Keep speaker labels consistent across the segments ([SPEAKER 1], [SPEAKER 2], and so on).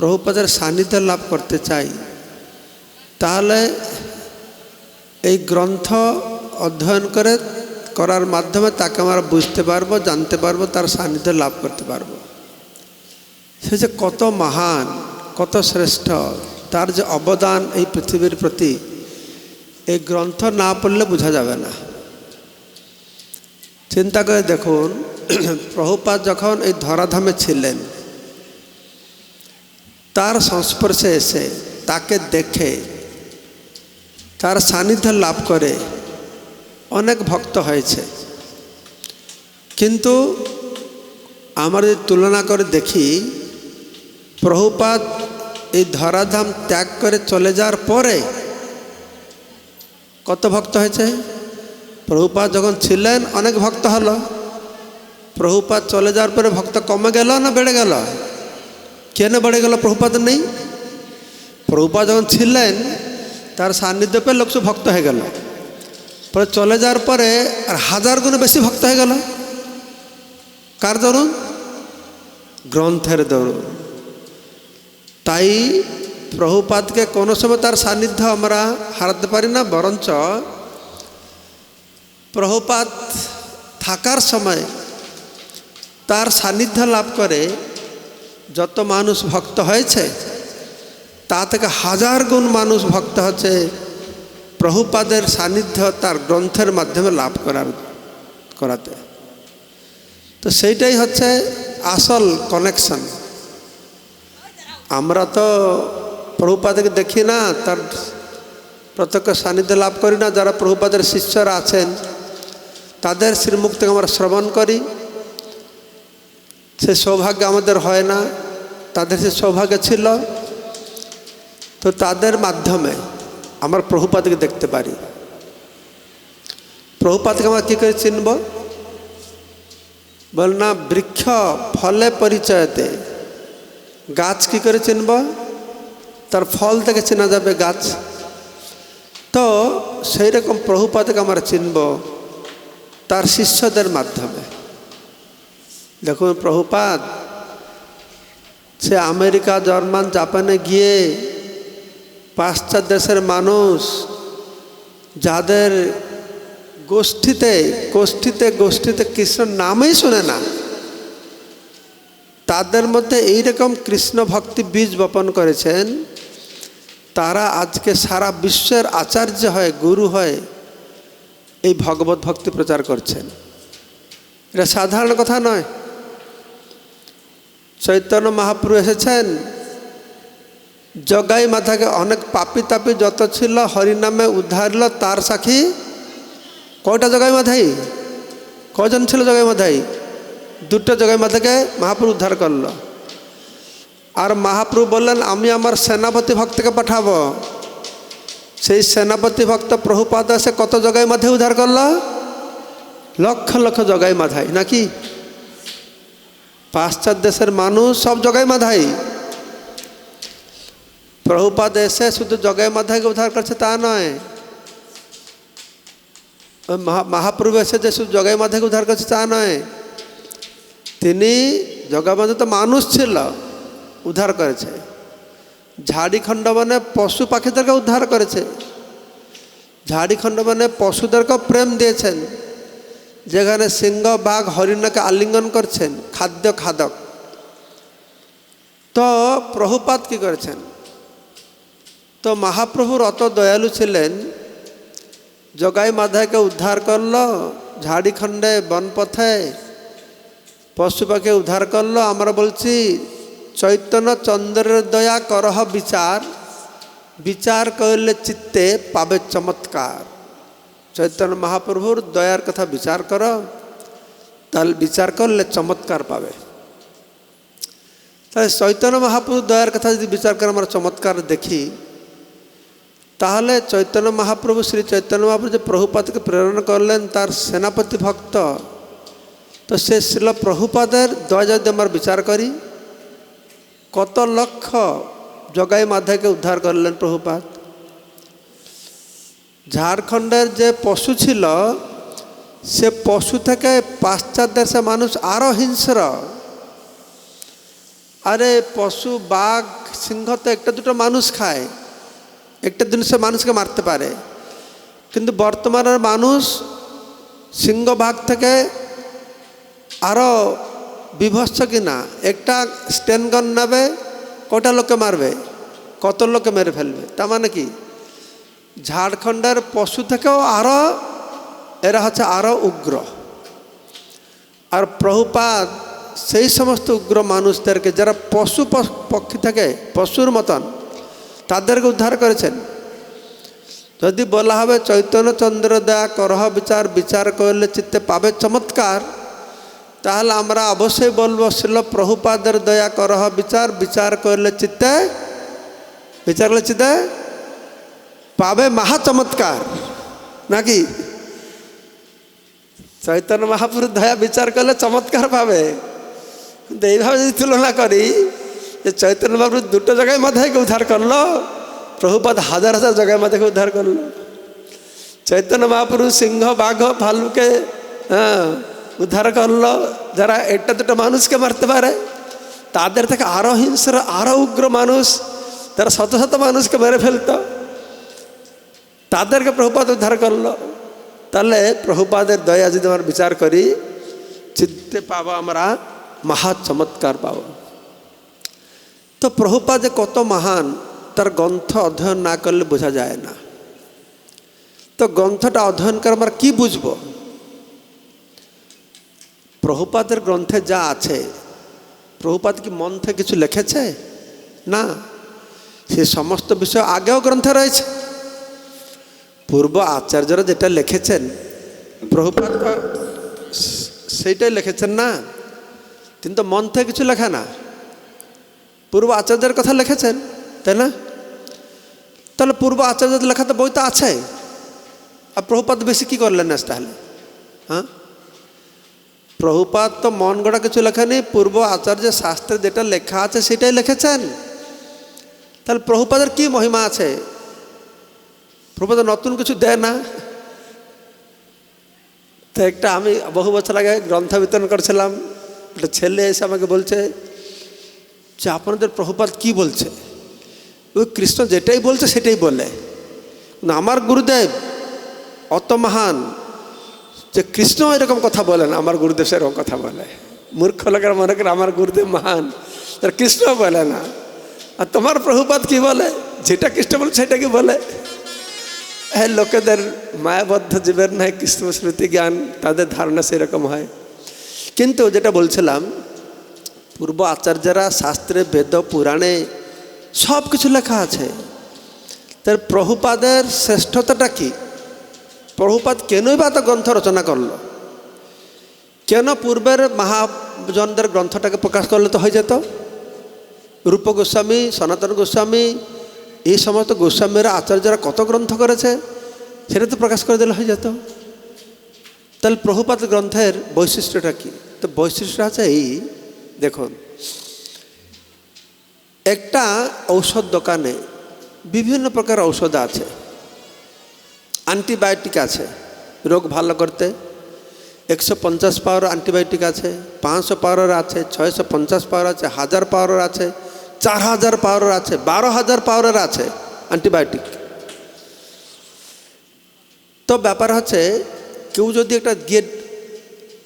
[SPEAKER 1] প্রভুপাদের সান্নিধ্য লাভ করতে চাই। তাহলে এই গ্রন্থ অধ্যয়ন করে করার মাধ্যমে তাকে আমরা বুঝতে পারব, জানতে পারব, তার সান্নিধ্য লাভ করতে পারব। সে যে কত মহান, কত শ্রেষ্ঠ, তার যে অবদান এই পৃথিবীর প্রতি, এই গ্রন্থ না পড়লে বোঝা যাবে না। চিন্তা করে দেখুন প্রভুপাত যখন এই ধরাধামে ছিলেন তার সংস্পর্শে এসে তাকে দেখে, তার সান্নিধ্য লাভ করে অনেক ভক্ত হয়েছে। কিন্তু আমরা যদি তুলনা করে দেখি প্রভুপাত এই ধরাধাম ত্যাগ করে চলে যাওয়ার পরে কত ভক্ত হয়েছে? প্রভুপাত যখন ছিলেন, অনেক ভক্ত হলো। প্রভুপাত চলে যাওয়ার পরে ভক্ত কমে গেল না বেড়ে গেল? কেন বেড়ে গেল প্রভুপাত নেই? প্রভুপাত যখন ছিলেন, তার সান্নিধ্য পেয়ে লোক সব ভক্ত হয়ে গেল। পরে চলে যাওয়ার পরে আর হাজার গুণে বেশি ভক্ত হয়ে গেল। কার দরুন? গ্রন্থের দরুন। তাই প্রভুপাতকে কোনো সময় তার সান্নিধ্য আমরা হারাতে পারি না, বরঞ্চ প্রভুপাত থাকার সময় তার সান্নিধ্য লাভ করে যত মানুষ ভক্ত হয়েছে, তা থেকে হাজার গুণ মানুষ ভক্ত হচ্ছে প্রভুপাদের সান্নিধ্য তার গ্রন্থের মাধ্যমে লাভ করার, করাতে। তো সেইটাই হচ্ছে আসল কানেকশন আমরা তো প্রভুপাদকে দেখি না, তার প্রত্যক্ষ সান্নিধ্য লাভ করি না, যারা প্রভুপাদের শিষ্যরা আছেন, তাদের শ্রীমুখ থেকে আমরা শ্রবণ করি। সে সৌভাগ্য আমাদের হয় না, তাদের সে সৌভাগ্য ছিল। তো তাদের মাধ্যমে আমরা প্রভুপাতকে দেখতে পারি। প্রভুপাতকে আমরা কী করে চিনব? বল না, বৃক্ষ ফলে পরিচয়তে গাছ কী করে চিনব? তার ফল থেকে চেনা যাবে গাছ। তো সেই রকম প্রভুপাতকে আমরা চিনব তার শিষ্যদের মাধ্যমে। দেখুন প্রভুপাত সে আমেরিকা, জার্মান, জাপানে গিয়ে পাশ্চাত্য দেশের মানুষ যাদের গোষ্ঠীতে গোষ্ঠীতে গোষ্ঠীতে কৃষ্ণর নামই শোনে না, তাদের মধ্যে এইরকম কৃষ্ণ ভক্তি বীজ বপন করেছেন, তারা আজকে সারা বিশ্বের আচার্য হয়, গুরু হয় এই ভগবত ভক্তি প্রচার করছেন। এটা সাধারণ কথা নয়। চৈতন্য মহাপ্রভু এসেছেন। জগাই মাথাকে অনেক পাপি তাপি যত ছিল, হরিনামে উদ্ধারল তার সাক্ষী। কয়টা জগাই মাথাই কজন ছিল জগাই মাথাই দুটো জগাই মাথাকে মহাপ্রভু উদ্ধার করল। আর মহাপ্রভু বললেন, আমি আমার সেনাপতি ভক্তকে পাঠাবো। সেই সেনাপতি ভক্ত প্রভুপাদ সে কত জগাই মাথায় উদ্ধার করল? লক্ষ লক্ষ জগাই মাথায়, নাকি? পাশ্চাত্য দেশের মানুষ সব জগাই মাধাই। প্রভুপাদ এসে শুধু জগাই মাধাইকে উদ্ধার করছে তা নয়। মহাপ্রভু এসে যে শুধু জগাই মাধাইকে উদ্ধার করছে তা নয়, তিনি জগাই মাধা তো মানুষ ছিল, উদ্ধার করেছে। ঝাড়িখণ্ড মানে পশু পাখিদেরকে উদ্ধার করেছে। ঝাড়িখণ্ড মানে পশুদেরকে প্রেম দিয়েছেন। যেখানে সিংহ, বাঘ, হরিণকে আলিঙ্গন করছেন, খাদ্য, খাদক। তো প্রভুপাত কি করেছেন? তো মহাপ্রভুর অত দয়ালু ছিলেন, জগাই মাধাকে উদ্ধার করল, ঝাড়িখণ্ডে বনপথে পশু পাখি উদ্ধার করল। আমরা বলছি, চৈতন্য চন্দ্রের দয়া করহ বিচার বিচার করলে চিত্তে পাবে চমৎকার। চৈতন্য মহাপ্রভুর দয়ার কথা বিচার করো, তাহলে বিচার করলে চমৎকার পাবে। তাহলে চৈতন্য মহাপ্রভুর দয়ার কথা যদি বিচার করে আমরা চমৎকার দেখি, তাহলে চৈতন্য মহাপ্রভু, শ্রী চৈতন্য মহাপ্রভু যে প্রভুপাতকে প্রেরণ করলেন, তার সেনাপতি ভক্ত, তো সে শিল প্রভুপাদের দয়া যদি আমরা বিচার করি, কত লক্ষ জগাই মাধাকে উদ্ধার করলেন প্রভুপাত ঝাড়খণ্ডের যে পশু ছিল, সে পশু থেকে পাশ্চাত্য দেশে মানুষ আরও হিংস্র। আরে পশু, বাঘ, সিংহ তো একটা দুটো মানুষ খায়, একটা জিনিস মানুষকে মারতে পারে। কিন্তু বর্তমানের মানুষ সিংহ, বাঘ থেকে আরও বিভৎস কিনা, একটা স্টেনগন নেবে, কটা লোকে মারবে, কত লোকে মেরে ফেলবে, তার মানে কি? ঝাড়খণ্ডের পশু থেকেও আরও, এরা হচ্ছে আরও উগ্র। আর প্রভুপাদ সেই সমস্ত উগ্র মানুষদেরকে, যারা পশু পক্ষী থেকে, পশুর মতন, তাদেরকে উদ্ধার করেছেন। যদি বলা হবে, চৈতন্য চন্দ্র দয়া করহ বিচার বিচার করলে চিত্তে পাবে চমৎকার। তাহলে আমরা অবশ্যই বলব শিল প্রভুপাদের দয়া করহ বিচার বিচার করলে চিত্তে, বিচার করলে চিত্তে পাবে মহা চমৎকার। নাকি? চৈতন্য মহাপুরুষ দয়া বিচার করলে চমৎকার পাবে। কিন্তু এইভাবে যদি তুলনা করি, যে চৈতন্য মহাপুরুষ দুটো জায়গায় মাথায় উদ্ধার করল, প্রভুপাদ হাজার হাজার জায়গায় মাথাকে উদ্ধার করল। চৈতন্য মহাপুরুষ সিংহ, বাঘ, ভালুকে হ্যাঁ উদ্ধার করল। যারা একটা দুটো মানুষকে মারতে পারে, তাদের থেকে আরও হিংস্র আরও উগ্র মানুষ, তারা শত শত মানুষকে মেরে ফেলতো। তাদেরকে প্রভুপাদ উদ্ধার করল। তাহলে প্রভুপাদের দয়া যদি আমরা বিচার করি, চিত্তে পাবো আমরা মহা চমৎকার পাব। তো প্রভুপাদ যে কত মহান, তার গ্রন্থ অধ্যয়ন না করলে বোঝা যায় না। তো গ্রন্থটা অধ্যয়ন করে আমরা কি বুঝব? প্রভুপাদের গ্রন্থে যা আছে প্রভুপাদ কি মন থেকে কিছু লিখেছে? না। সে সমস্ত বিষয় আগেও গ্রন্থে রয়েছে। পূর্ব আচার্যরা যেটা লিখেছেন প্রভুপাত সেইটাই লিখেছেন না, কিন্তু মন থেকে কিছু লেখা না। পূর্ব আচার্যের কথা লিখেছেন, তাই না? তাহলে পূর্ব আচার্যদের লেখা তো বই তো আছে। আর প্রভুপাদ বেশি কী করলেন না তাহলে? হ্যাঁ? প্রভুপাত তো মন গড়া কিছু লেখেনি পূর্ব আচার্য শাস্ত্রে যেটা লেখা আছে সেটাই লিখেছেন। তাহলে প্রভুপাদের কি মহিমা আছে? প্রভুপাদ নতুন কিছু দেয় না। তো একটা আমি বহু বছর আগে গ্রন্থ বিতরণ করছিলাম। একটা ছেলে এসে আমাকে বলছে যে, আপনাদের প্রভুপাত কি বলছে? ওই কৃষ্ণ যেটাই বলছে সেটাই বলে। না আমার গুরুদেব অত মহান যে কৃষ্ণ এরকম কথা বলে না আমার গুরুদেব সেরকম কথা বলে। মূর্খ লোকের মনে করে আমার গুরুদেব মহান কৃষ্ণ বলে না। আর তোমার প্রভুপাত কি বলে? যেটা কৃষ্ণ বলে সেটা কি বলে? লোকেদের মায়াবদ্ধ জীবের নয়, কৃষ্ণ স্মৃতি জ্ঞান, তাদের ধারণা সেরকম হয়। কিন্তু যেটা বলছিলাম, পূর্ব আচার্যরা, শাস্ত্রে বেদ, পুরাণে সব কিছু লেখা আছে। তার প্রভুপাদের শ্রেষ্ঠতাটা কি? প্রভুপাদ কেনই বা তো গ্রন্থ রচনা করল? কেন পূর্বের মহাজনদের গ্রন্থটাকে প্রকাশ করলে তো হয়ে যেত? রূপ গোস্বামী সনাতন গোস্বামী এই সমস্ত গোস্বামীরা আচার্যরা কত গ্রন্থ করেছে? সেটা তো প্রকাশ করে দিলে হয়ে যেত। তাহলে প্রভুপাত গ্রন্থের বৈশিষ্ট্যটা কি? তো বৈশিষ্ট্য আছে এই, দেখুন। একটা ঔষধ দোকানে বিভিন্ন প্রকার ঔষধ আছে। অ্যান্টিবায়োটিক আছে, রোগ ভালো করতে। একশো পঞ্চাশ পাওয়ার অ্যান্টিবায়োটিক আছে, পাঁচশো পাওয়ার আছে, ছয়শো পঞ্চাশ পাওয়ার আছে, হাজার পাওয়ার আছে চার হাজার পাওয়ার আছে, বারো হাজার পাওয়ারের আছে অ্যান্টিবায়োটিক। তো ব্যাপার হচ্ছে, কেউ যদি একটা গেট,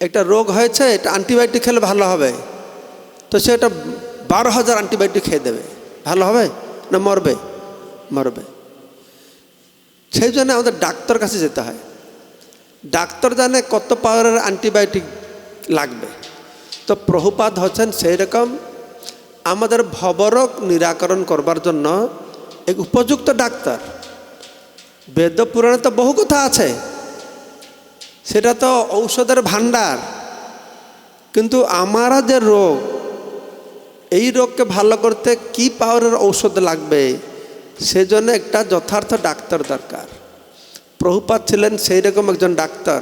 [SPEAKER 1] একটা রোগ হয়েছে, এটা অ্যান্টিবায়োটিক খেলে ভালো হবে। তো সে একটা বারো হাজার অ্যান্টিবায়োটিক খেয়ে দেবে। ভালো হবে না মরবে? মরবে। সেই জন্য আমাদের ডাক্তার কাছে যেতে হয়। ডাক্তার জানে কত পাওয়ারের অ্যান্টিবায়োটিক লাগবে। তো প্রভুপাত হচ্ছেন সেই রকম আমাদের ভবরক নিরাকরণ করবার জন্য এক উপযুক্ত ডাক্তার। বেদ পুরাণে তো বহু কথা আছে। সেটা তো ঔষধের ভাণ্ডার। কিন্তু আমারা যে রোগ, এই রোগকে ভালো করতে কি পাওয়ারের ঔষধ লাগবে, সেজন্য একটা যথার্থ ডাক্তার দরকার। প্রভুপাত ছিলেন সেই রকম একজন ডাক্তার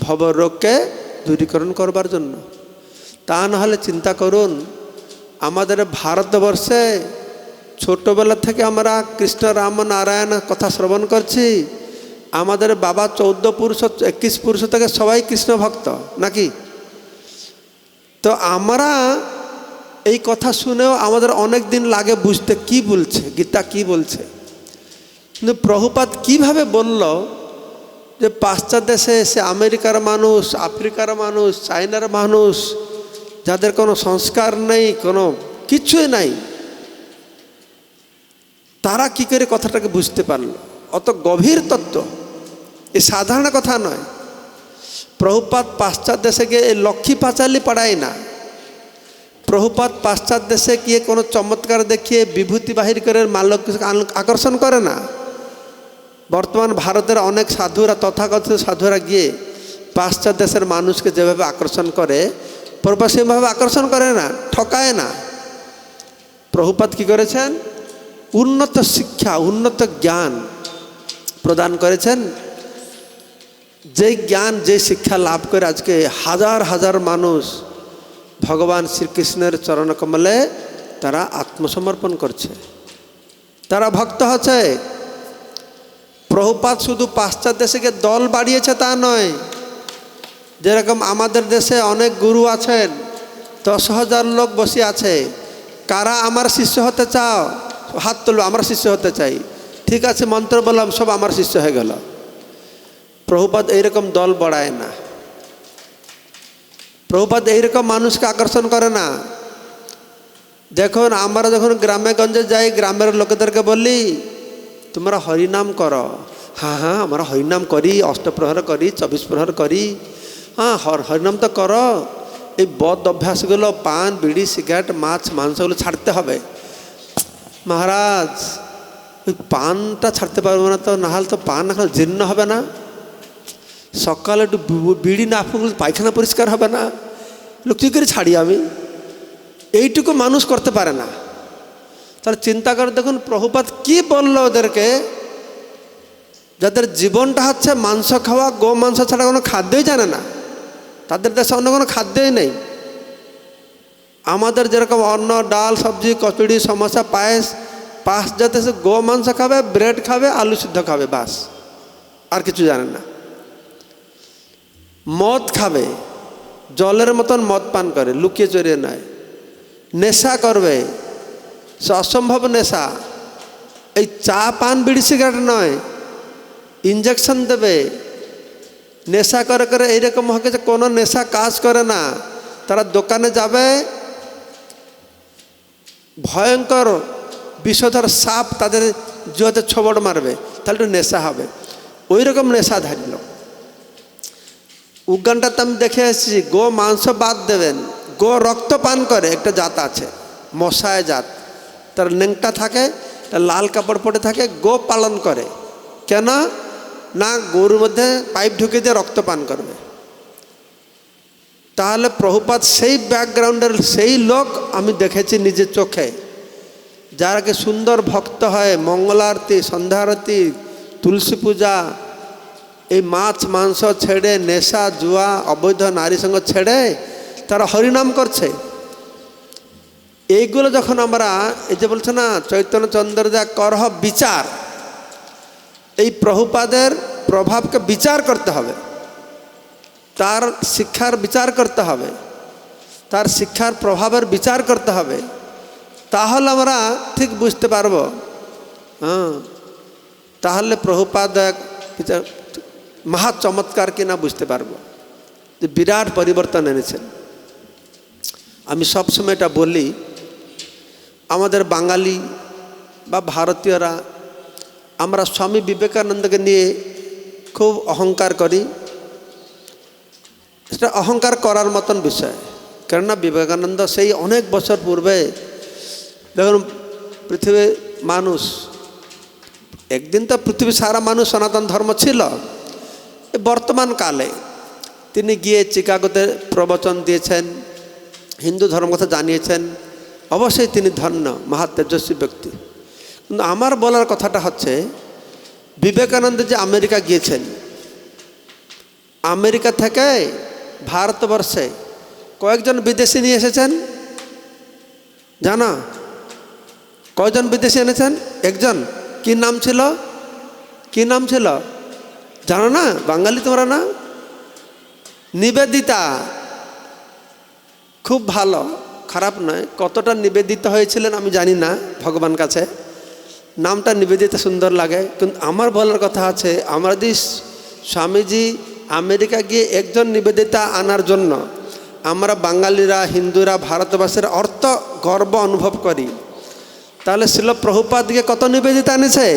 [SPEAKER 1] ভবরোগকে দূরীকরণ করবার জন্য। তা নাহলে চিন্তা করুন আমাদের ভারতবর্ষে ছোটবেলা থেকে আমরা কৃষ্ণ রাম নারায়ণ কথা শ্রবণ করছি। আমাদের বাবা চৌদ্দ পুরুষ, একুশ পুরুষ থেকে সবাই কৃষ্ণ ভক্ত, নাকি? তো আমরা এই কথা শুনেও আমাদের অনেক দিন লাগে বুঝতে কি বলছে, গীতা কি বলছে। কিন্তু প্রভুপাত কীভাবে বলল যে পাশ্চাত্য দেশে সে আমেরিকার মানুষ, আফ্রিকার মানুষ, চায়নার মানুষ যাদের কোনো সংস্কার নেই, কোনো কিছুই নাই, তারা কি করে কথাটাকে বুঝতে পারল? অত গভীর তত্ত্ব। এ সাধারণ কথা নয়। প্রভুপাত পাশ্চাত্য দেশে গিয়ে লক্ষ্মী পাঁচালি পড়ায় না। প্রভুপাত পাশ্চাত্য দেশে গিয়ে কোনো চমৎকার দেখিয়ে বিভূতি বাহির করে মাল্য আকর্ষণ করে না। বর্তমান ভারতের অনেক সাধুরা, তথাকথিত সাধুরা গিয়ে পাশ্চাত্য দেশের মানুষকে যেভাবে আকর্ষণ করে প্রভুপাত সেভাবে আকর্ষণ করে না, ঠকায় না। প্রভুপাত কি করেছেন? উন্নত শিক্ষা, উন্নত জ্ঞান প্রদান করেছেন। যেই জ্ঞান যে শিক্ষা লাভ করে আজকে হাজার হাজার মানুষ ভগবান শ্রীকৃষ্ণের চরণকমলে তারা আত্মসমর্পণ করছে। তারা ভক্ত হচ্ছে। প্রভুপাত শুধু পাশ্চাত্য দেশে দল বাড়িয়েছে তা নয় যেরকম আমাদের দেশে অনেক গুরু আছেন, দশ হাজার লোক বসে আছে, কারা আমার শিষ্য হতে চাও, হাত তুলো, আমার শিষ্য হতে চাই। ঠিক আছে, মন্ত্র বললাম, সব আমার শিষ্য হয়ে গেল। প্রভুপাত এইরকম দল বড়ায় না। প্রভুপাত এইরকম মানুষকে আকর্ষণ করে না। দেখুন, আমরা যখন গ্রামে গঞ্জে যাই, গ্রামের লোকেদেরকে বলি, তোমরা হরিনাম করো। হ্যাঁ হ্যাঁ আমরা হরিনাম করি, অষ্টপ্রহর করি, চব্বিশ প্রহর করি। হ্যাঁ হর হরিনাম তো করো। এই বদ অভ্যাসগুলো পান, বিড়ি, সিগারেট, মাছ মাংসগুলো ছাড়তে হবে। মহারাজ, ওই পানটা ছাড়তে পারব না তো, নাহলে তো পান না খেলে জীর্ণ হবে না। সকালে একটু বিড়ি না ফুকলে পায়খানা পরিষ্কার হবে না। লোক কী করে ছাড়ি আমি? এইটুকু মানুষ করতে পারে না। তাহলে চিন্তা করে, দেখুন প্রভুপাত কি বলল ওদেরকে? যাদের জীবনটা হচ্ছে মাংস খাওয়া, গো মাংস ছাড়া কোনো খাদ্যই জানে না। তাদের দেশে অন্য কোনো খাদ্যই নেই। আমাদের যেরকম অন্ন, ডাল, সবজি, কচুরি, সমস্যা, পায়েস পাস যাতে সে গো মাংস খাবে, ব্রেড খাবে, আলু সিদ্ধ খাবে, বাস। আর কিছু জানে না। মদ খাবে, জলের মতন মদ পান করে, লুকিয়ে চড়িয়ে নেয়। নেশা করবে, সে অসম্ভব নেশা। এই চা, পান, বিড়ি, সিগারেট নয়। ইঞ্জেকশন দেবে নেশা করে করে এইরকম হবে যে কোনো নেশা কাজ করে না। তারা দোকানে যাবে, ভয়ঙ্কর বিষধর সাপ তাদের জুয়াতে ছবড় মারবে, তাহলে একটু নেশা হবে। ওই রকম নেশাধারী লোক। উগানটাতে আমি দেখে এসেছি, গো মাংস বাদ দেবেন, গো রক্ত পান করে, একটা জাত আছে, মশায় জাত। তার নেংটা থাকে লাল কাপড় পরে থাকে, গো পালন করে। কেন? না, গরুর মধ্যে পাইপ ঢুকে দিয়ে রক্ত পান করবে। তাহলে প্রভুপাত সেই ব্যাকগ্রাউন্ডের সেই লোক আমি দেখেছি নিজের চোখে। যারাকে সুন্দর ভক্ত হয়, মঙ্গল আরতি, সন্ধ্যা আরতি, তুলসী পূজা, এই মাছ, মাংস ছেড়ে, নেশা, জুয়া, অবৈধ, নারী সঙ্গ ছেড়ে তারা হরিনাম করছে। এইগুলো যখন আমরা, এই যে বলছে না, চৈতন্য চন্দ্র যা করহ বিচার এই প্রভুপাদের প্রভাবকে বিচার করতে হবে। তার শিক্ষার বিচার করতে হবে। তার শিক্ষার প্রভাবের বিচার করতে হবে। তাহলে আমরা ঠিক বুঝতে পারব। হ্যাঁ। তাহলে প্রভুপাদ এক মহা চমৎকার কিনা বুঝতে পারব। যে বিরাট পরিবর্তন এনেছেন আমি সবসময় এটা বলি, আমাদের বাঙালি বা ভারতীয়রা আমরা স্বামী বিবেকানন্দকে নিয়ে খুব অহংকার করি। সেটা অহংকার করার মতন বিষয়। কেননা বিবেকানন্দ সেই অনেক বছর পূর্বে দেখুন পৃথিবীর মানুষ, একদিন তো পৃথিবী সারা মানুষ সনাতন ধর্ম ছিল। বর্তমান কালে তিনি গিয়ে চিকাগোতে প্রবচন দিয়েছেন, হিন্দু ধর্ম কথা জানিয়েছেন। অবশ্যই তিনি ধন্য, মহা তেজস্বী ব্যক্তি। কিন্তু আমার বলার কথাটা হচ্ছে, বিবেকানন্দ যে আমেরিকা গিয়েছেন, আমেরিকা থেকে ভারতবর্ষে কয়েকজন বিদেশি নিয়ে এসেছেন, জানা? কয়জন বিদেশি এনেছেন? একজন। কি নাম ছিল? কি নাম ছিল? জানো না? বাঙালি তোমরা না? নিবেদিতা। খুব ভালো। খারাপ নয়। কতটা নিবেদিত হয়েছিলেন আমি জানি না ভগবান কাছে। নামটা নিবেদিত সুন্দর লাগে। কিন্তু আমার বলার কথা আছে, আমরা যদি স্বামীজি আমেরিকা গিয়ে একজন নিবেদিতা আনার জন্য আমরা বাঙালিরা, হিন্দুরা, ভারতবাসীর অর্থ গর্ব অনুভব করি, তাহলে শিল প্রভুপাত গিয়ে কত নিবেদিতা এনেছে?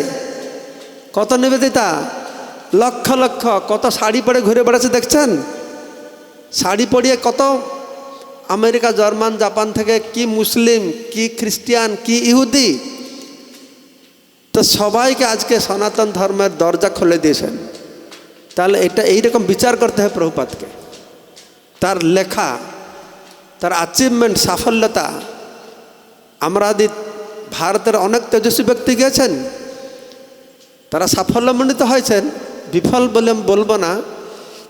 [SPEAKER 1] কত নিবেদিতা? লক্ষ লক্ষ, কত শাড়ি পরে ঘুরে বেড়াচ্ছে দেখছেন? শাড়ি পরিয়ে কত আমেরিকা, জার্মান, জাপান থেকে কি মুসলিম, কি খ্রিস্টিয়ান, কি ইহুদি তো সবাইকে আজকে সনাতন ধর্মের দরজা খুলে দিয়েছেন। তাহলে এটা এইরকম বিচার করতে হয় প্রভুপাতকে তার লেখা, তার অ্যাচিভমেন্ট সাফল্যতা। আমরা যদি ভারতের অনেক তেজস্বী ব্যক্তি গেছেন তারা সাফল্যমণ্ডিত হয়েছেন। বিফল বলে বলব না।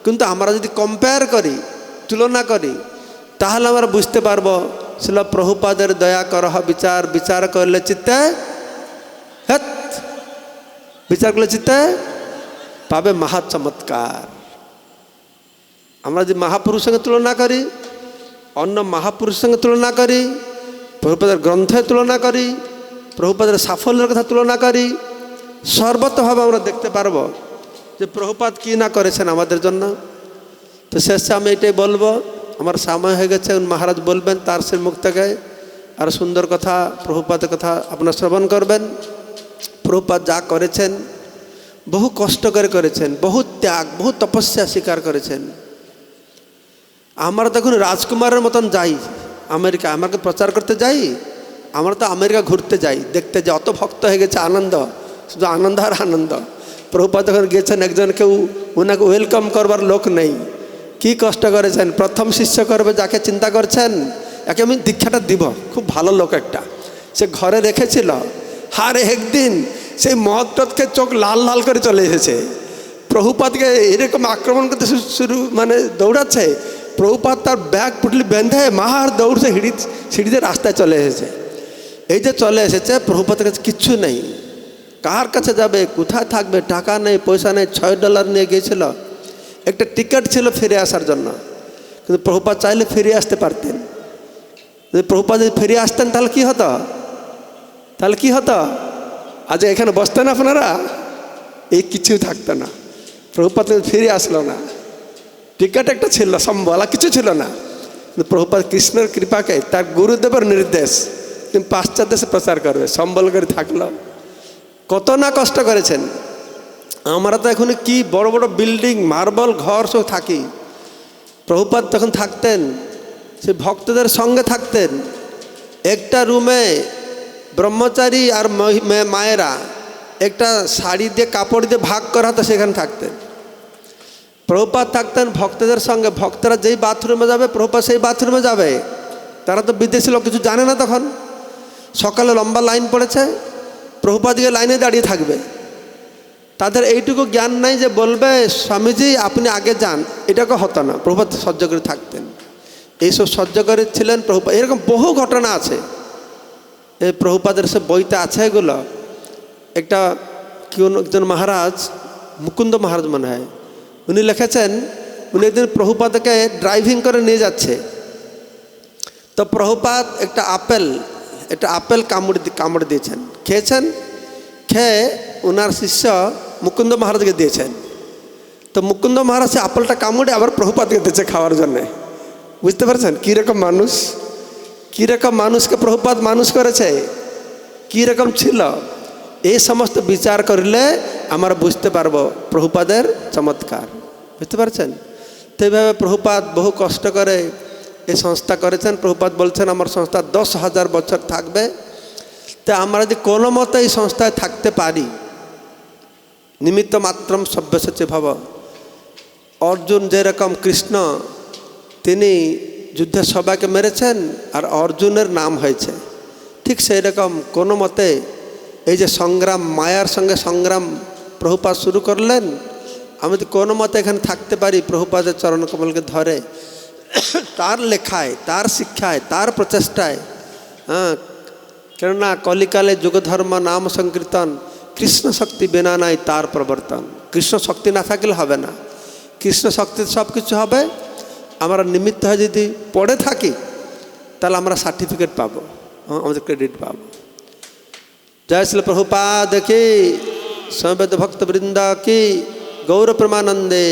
[SPEAKER 1] কিন্তু আমরা যদি কম্পেয়ার করি, তুলনা করি, তাহলে আমরা বুঝতে পারব ছিল প্রভুপাদের দয়া করহ বিচার বিচার করলে চিত্তে হেত বিচার করলে চিত্তে পাবে মহা চমৎকার। আমরা যদি মহাপুরুষ সঙ্গে তুলনা করি, অন্য মহাপুরুষ সঙ্গে তুলনা করি, প্রভুপাদের গ্রন্থের তুলনা করি, প্রভুপাদের সাফল্যের কথা তুলনা করি, সর্বতভাবে আমরা দেখতে পারব যে প্রভুপাত কী না করেছেন আমাদের জন্য। তো শেষে আমি এটাই বলব, আমার সময় হয়ে গেছে, মহারাজ বলবেন, তার সে মুখ থেকে। আর সুন্দর কথা প্রভুপাতের কথা আপনার শ্রবণ করবেন। প্রভুপাত যা করেছেন, বহু কষ্ট করে করেছেন, বহু ত্যাগ, বহু তপস্যা স্বীকার করেছেন। আমরা তখন রাজকুমারের মতন যাই, আমেরিকা আমাকে প্রচার করতে যাই, আমরা তো আমেরিকা ঘুরতে যাই, দেখতে যাই, অত ভক্ত হয়ে গেছে আনন্দ, শুধু আনন্দ আর আনন্দ। প্রভুপাত যখন গেছেন একজন কেউ ওনাকে ওয়েলকাম করবার লোক নেই। কি কষ্ট করেছেন, প্রথম শিষ্য করবে যাকে চিন্তা করছেন, একে আমি দীক্ষাটা দিব, খুব ভালো লোক একটা। সে ঘরে রেখেছিল। আর একদিন সেই মহত্তকে চোখ লাল লাল করে চলে এসেছে। প্রভুপাতকে এরকম আক্রমণ করতে শুরু মানে দৌড়াচ্ছে। প্রভুপাত তার ব্যাগ পুটলি বেঁধে মাহার দৌড়ছে সিঁড়ি, সিঁড়িতে রাস্তায় চলে এসেছে। এই যে চলে এসেছে প্রভুপাতের কাছে কিচ্ছু নেই। কার কাছে যাবে, কোথায় থাকবে, টাকা নেই, পয়সা নেই, ছয় ডলার নিয়ে গিয়েছিল। একটা টিকিট ছিল ফিরে আসার জন্য। কিন্তু প্রভুপাত চাইলে ফিরে আসতে পারতেন। যদি প্রভুপাত যদি ফিরে আসতেন, তাহলে কি হতো? তাহলে কি হতো? আজ এখানে বসতেন আপনারা? এই কিছু থাকতো না। প্রভুপাত ফিরে আসলো না। টিকিট একটা ছিল সম্বল কিছু ছিল না। কিন্তু প্রভুপাত কৃষ্ণের কৃপাকে, তার গুরুদেবের নির্দেশ তুমি পাশ্চাত্য প্রচার করবে, সম্বল করে থাকল। কত না কষ্ট করেছেন। আমরা তো এখন কি বড় বড় বিল্ডিং, মার্বল ঘর সব থাকি। প্রভুপাত তখন থাকতেন, সে ভক্তদের সঙ্গে থাকতেন। একটা রুমে ব্রহ্মচারী আর মায়েরা একটা শাড়ি দিয়ে, কাপড় দিয়ে ভাগ করা হতো সেখানে থাকতেন প্রভুপাত থাকতেন ভক্তদের সঙ্গে। ভক্তরা যেই বাথরুমে যাবে, প্রভুপাত সেই বাথরুমে যাবে। তারা তো বিদেশি লোক, কিছু জানে না তখন। সকালে লম্বা লাইন পড়েছে, প্রভুপাত গিয়ে লাইনে দাঁড়িয়ে থাকবে। তাদের এইটুকু জ্ঞান নাই যে বলবে, স্বামীজি, আপনি আগে যান। এটাকে হতো না। প্রভুপাত সহ্য করে থাকতেন। এইসব সহ্য করে ছিলেন প্রভুপাত। এরকম বহু ঘটনা আছে। এই প্রভুপাদের সে বইতে আছে এগুলো। একটা কোন একজন মহারাজ, মুকুন্দ মহারাজ মনে হয়, উনি লিখেছেন, উনি একদিন প্রভুপাদকে ড্রাইভিং করে নিয়ে যাচ্ছে। তো প্রভুপাত একটা আপেল একটা আপেল কামড় কামড় দিয়েছেন। খেয়েছেন? খেয়ে ওনার শিষ্য মুকুন্দ মহারাজকে দিয়েছেন। তো মুকুন্দ মহারাজ আপেলটা কামড়ে আবার প্রভুপাতকে দিয়েছে খাওয়ার জন্যে। বুঝতে পারছেন? কীরকম মানুষ? কীরকম মানুষকে প্রভুপাত মানুষ করেছে? কীরকম ছিল? এই সমস্ত বিচার করলে আমরা বুঝতে পারব প্রভুপাদের চমৎকার। বুঝতে পারছেন? তো এইভাবে প্রভুপাত বহু কষ্ট করে এই সংস্থা করেছেন। প্রভুপাত বলছেন, আমার সংস্থা দশ হাজার বছর থাকবে। তা আমরা যদি কোনো মতো এই সংস্থায় থাকতে পারি, নিমিত্ত মাত্রম সব্যসাচী ভব। অর্জুন যেরকম কৃষ্ণ, তিনি যুদ্ধে সবাইকে মেরেছেন আর অর্জুনের নাম হয়েছে। ঠিক সেই রকম কোনো মতে এই যে সংগ্রাম, মায়ার সঙ্গে সংগ্রাম প্রভুপাত শুরু করলেন, আমি তো কোনো মতে এখানে থাকতে পারি প্রভুপাদের চরণ কমলকে ধরে। তার লেখায়, তার শিক্ষায়, তার প্রচেষ্টায় হ্যাঁ কেননা কলিকালে যুগধর্ম নাম সংকীর্তন, কৃষ্ণ শক্তি বিনা নাই তার প্রবর্তন। কৃষ্ণ শক্তি না থাকলে হবে না। কৃষ্ণ শক্তি সব কিছু হবে আমরা নিমিত্ত হয়ে যদি পড়ে থাকি তাহলে আমরা সার্টিফিকেট পাবো হ্যাঁ, আমাদের ক্রেডিট পাবো জয় শ্রী প্রভুপাদ কি সমবেত ভক্ত বৃন্দা কি গৌর প্রমানন্দে